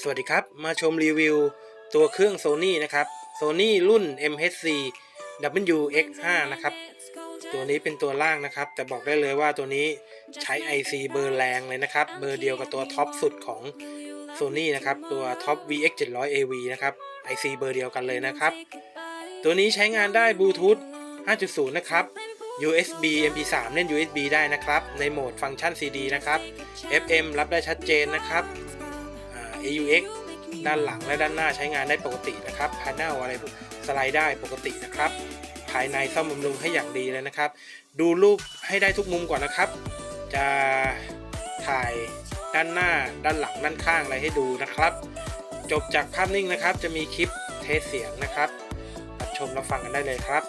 สวัสดีครับ มาชมรีวิวตัวเครื่อง Sony นะครับ Sony รุ่น MHC WX5 นะครับ ตัวนี้เป็นตัวล่างนะครับ แต่บอกได้เลยว่าตัวนี้ใช้ IC เบอร์แรงเลยนะครับ เบอร์เดียวกับตัวท็อปสุดของ Sony นะครับ ตัวท็อป VX 700 AV นะครับ IC เบอร์เดียวกันเลยนะครับ ตัวนี้ใช้งานได้บลูทูธ 5.0 นะครับ USB MP3 เล่น USB ได้นะครับ ในโหมดฟังก์ชัน CD นะครับ FM รับได้ชัดเจนนะครับ AUX ด้านหลังและด้านหน้าใช้งานได้ปกตินะครับภายหน้าอะไรสไลด์ได้ปกตินะครับ ภายในซ่อมบำรุงให้อย่างดีเลยนะครับ ดูรูปให้ได้ทุกมุมก่อนนะครับ จะถ่ายด้านหน้าด้านหลังด้านข้างอะไรให้ดูนะครับ จบจากภาพนิ่งนะครับ จะมีคลิปเทสเสียงนะครับรับชมรับฟังกันได้เลยครับ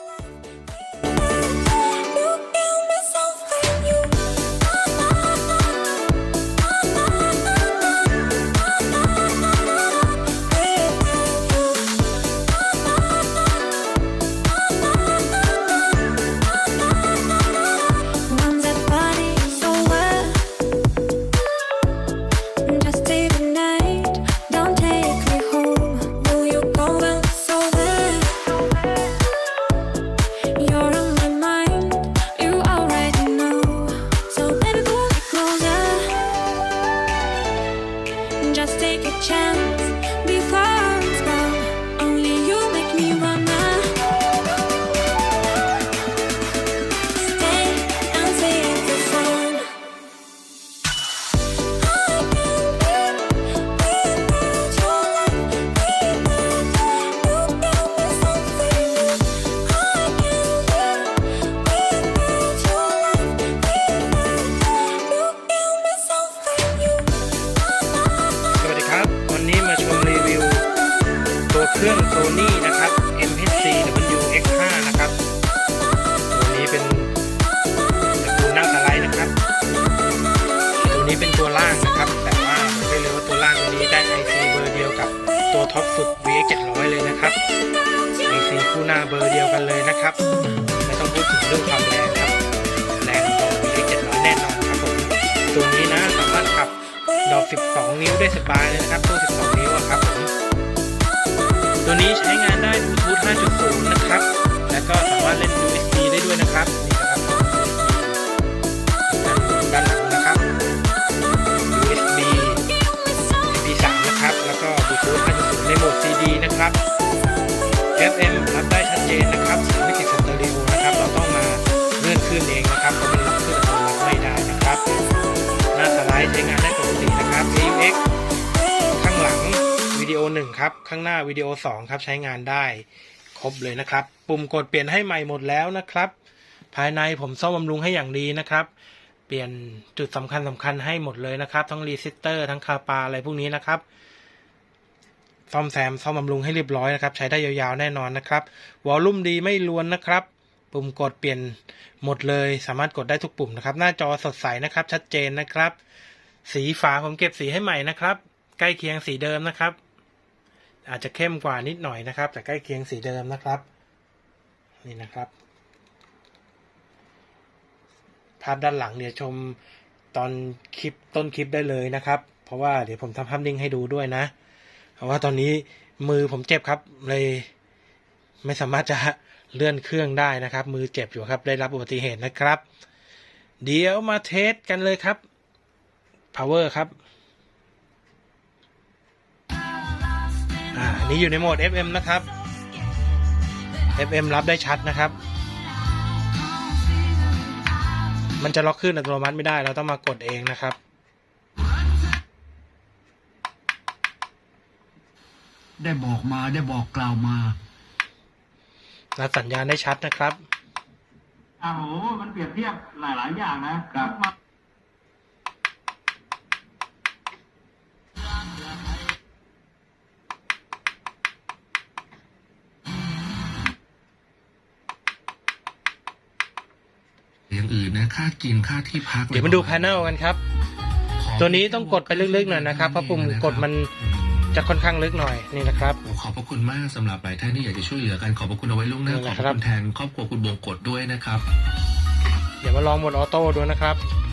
chance BX 700 เลยนะครับ AC คู่หน้าเบอร์เดียวกันเลยนะครับ ไม่ต้องพูดถึงเรื่องความแรงครับ แรงกว่า VX 700 แน่นอนครับผมตัวนี้นะสามารถขับดอก 12 นิ้วได้สบายเลยนะครับตัว 12 นิ้วอะครับผมตัวนี้ใช้งานได้ วิดีโอ1ครับ ข้างหน้าวิดีโอ2ครับใช้งานได้ ครบเลยนะครับ ปุ่มกดเปลี่ยนให้ใหม่หมดแล้วนะครับ ภายในผมซ่อมบำรุงให้อย่างดีนะครับ เปลี่ยนจุดสำคัญสำคัญให้หมดเลยนะครับ ทั้งรีซิสเตอร์ทั้งคาปาอะไรพวกนี้นะครับซ่อมแซมซ่อมบำรุงให้เรียบร้อยนะครับ ใช้ได้ยาวๆแน่นอนนะครับวอลลุ่มดีไม่ลวนนะครับ ปุ่มกดเปลี่ยนหมดเลย สามารถกดได้ทุกปุ่มนะครับ หน้าจอสดใสนะครับ ชัดเจนนะครับ สีฝาผมเก็บสีให้ใหม่นะครับ ใกล้เคียงสีเดิมนะครับ อาจจะเข้มกว่านิดหน่อยนะครับ แต่ใกล้เคียงสีเดิมนะครับ นี่นะครับ ภาพด้านหลังเดี๋ยวชมตอนคลิปต้นคลิปได้เลยนะครับ เพราะว่าเดี๋ยวผมทำภาพนิ่งให้ดูด้วยนะ เพราะว่าตอนนี้มือผมเจ็บครับเลยไม่สามารถจะเลื่อนเครื่องได้นะครับ มือเจ็บอยู่ครับได้รับอุบัติเหตุนะครับ เดี๋ยวมาเทสกันเลยครับ power ครับ อ่านี่อยู่ในโหมด FM นะครับ FM รับได้ชัดนะครับ มันจะล็อกขึ้นอัตโนมัติไม่ได้ เราต้องมากดเองนะครับ ได้บอกมาได้บอกกล่าวมารับสัญญาณได้ชัดนะครับอ่าโหมันเปรียบเทียบหลาย ๆ อย่างนะครับ อย่างอื่นนะค่ากินค่าที่พักเดี๋ยวมาดู panel กันครับ ตัวนี้ต้องกดไปลึกๆหน่อยนะครับเพราะปุ่มกดมันจะค่อนข้างลึกหน่อยนี่นะครับ ขอบพระคุณมากสำหรับหลายท่านที่อยากจะช่วยเหลือกันขอบพระคุณเอาไว้ล่วงหน้านี่ขอบนะพครัระบคุณแทนครอบครัวคุณบงกฎด้วยนะครับ เดี๋ยวมาลองโหมดออโต้ดูนะครับข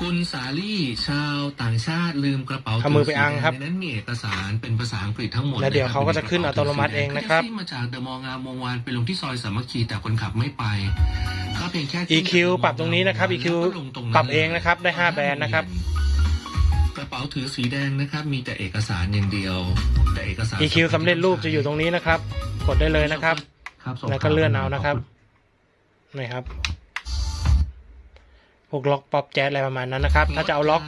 คุณสาลี่ชาวต่างชาติลืมกระเป๋าเอามือไปอังครับในนั้นมีเอกสารเป็นภาษาอังกฤษทั้งหมดแล้วเดี๋ยวคบเขาก็จะขึ้นอัตโนมัติเองนะครับแท็กซี่มาจากเดอะมอลล์งามวงวานไปลงที่ซอยสามัคคีแต่คนขับไม่ไปก็เพียงแค่ EQ ปรับตรงนี้นะครับ EQ แล้วก็ลงตรงนั้นปรับเองนะครับได้ 5 แบรนด์นะครับกระเป๋าถือสีแดงนะครับ มีแต่เอกสารอย่างเดียว แต่เอกสาร EQ สำเร็จรูปจะอยู่ตรงนี้นะครับ กดได้เลยนะครับครับส่งแล้วก็เลื่อนเอานะครับนี่ครับ พวกล็อกป๊อปแจ๊สอะไรประมาณนั้นนะครับ ถ้าจะเอาล็อก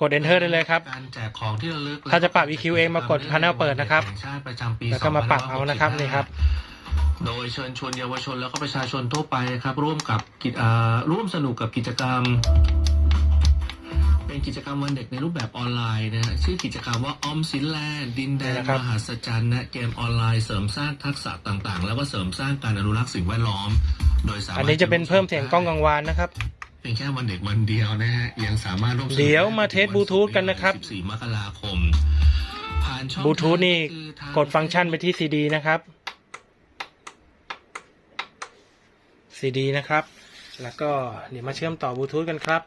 กด Enter ได้เลยครับ การแจกของที่ระลึกถ้าจะปรับ EQ เองมากด Panel เปิดนะครับ แห่งชาติประจำปีแล้วก็มาปรับเอานะครับนี่ครับ โดยเชิญชวนเยาวชนแล้วก็ประชาชนทั่วไปครับ ร่วมกับกิจอ่าร่วมสนุกกับกิจกรรม เป็นกิจกรรมวันเด็กในรูปแบบออนไลน์นะฮะชื่อกิจกรรมว่าออมสินแลนด์ดินแดนนี่นะครับ มหัศจรรย์นะเกมออนไลน์เสริมสร้างทักษะต่างๆ แล้วก็เสริมสร้างการอนุรักษ์สิ่งแวดล้อม โดยสามารถ อันนี้จะเป็นเพิ่มเสียงกล้องกังวานนะครับ เป็นแค่วันเด็กวันเดียวนะฮะยังสามารถร่วมสนุกเดี๋ยวมาเทสบลูทูธกันนะครับ 14 มกราคมผ่านช่องบลูทูธนี่คือทางกดฟังก์ชันไปที่ CD นะครับ CD นะครับ แล้วก็เดี๋ยวมาเชื่อมต่อบลูทูธกันครับ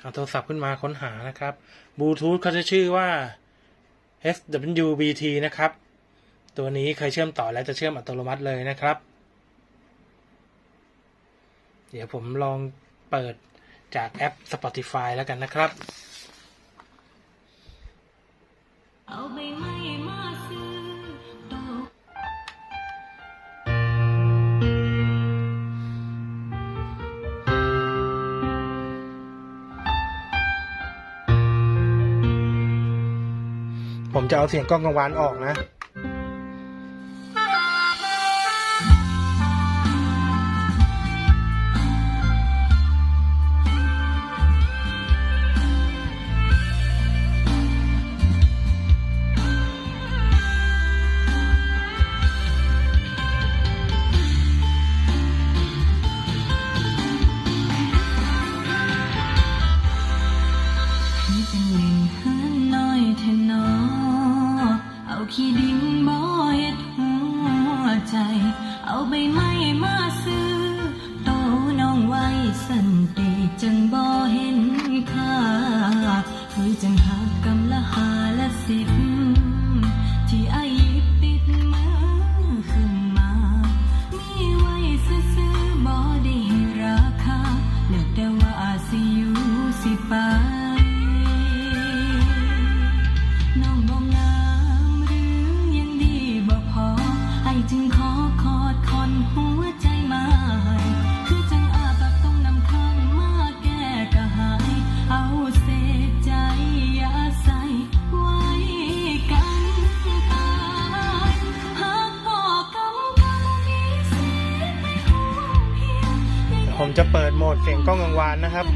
เอาโทรศัพท์ขึ้นมาค้นหานะครับบลูทูธเขาจะชื่อว่า FWBT นะครับ ตัวนี้เคยเชื่อมต่อแล้วจะเชื่อมอัตโนมัติเลยนะครับ เดี๋ยวผมลองเปิดจากแอป Spotify แล้วกันนะครับผมจะเอาเสียงกล้องกังวานออกนะ สิอยู่สิไป ผมจะเปิดโหมดเสียงกล้องกังวานนะครับ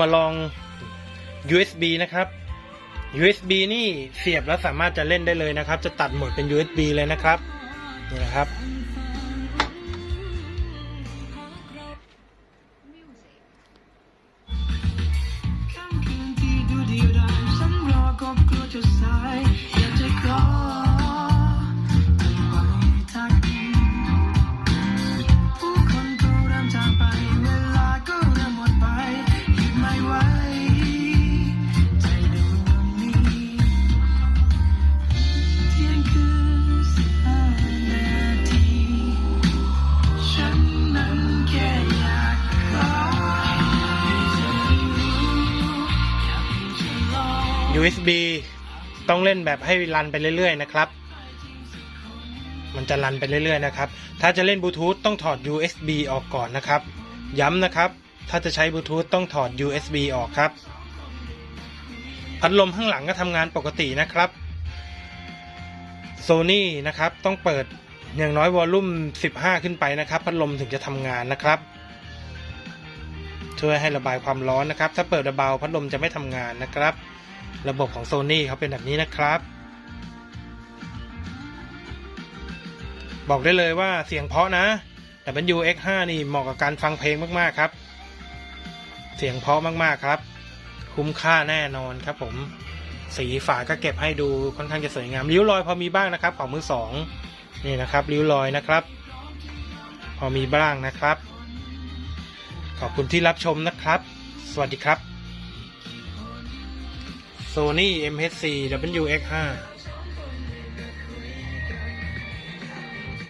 มาลอง USB นะครับ USB นี่เสียบแล้วสามารถจะเล่นได้เลยนะครับ จะตัดหมดเป็น USB เลยนะครับ นี่นะครับ USB ต้องเล่นแบบให้รันไปเรื่อยๆนะครับ มันจะรันไปเรื่อยๆนะครับ ถ้าจะเล่นบลูทูธต้องถอด USB ออกก่อนนะครับ ย้ำนะครับ ถ้าจะใช้บลูทูธต้องถอด USB ออกครับ พัดลมข้างหลังก็ทำงานปกตินะครับ Sony นะครับต้องเปิดอย่างน้อยวอลลุ่ม 15 ขึ้นไปนะครับ พัดลมถึงจะทำงานนะครับช่วยให้ระบายความร้อนนะครับ ถ้าเปิดเบาพัดลมจะไม่ทำงานนะครับ ระบบของ Sony เขาเป็นแบบนี้นะครับ บอกได้เลยว่าเสียงเพาะนะ WX5 นี่เหมาะกับการฟังเพลงมากๆครับ เสียงเพาะมากๆครับ คุ้มค่าแน่นอนครับผม สีฝาก็เก็บให้ดูค่อนข้างจะสวยงาม ริ้วรอยพอมีบ้างนะครับ ของมือสองนี่นะครับ ริ้วรอยนะครับ พอมีบ้างนะครับ ขอบคุณที่รับชมนะครับ สวัสดีครับ Sony MH4 WX5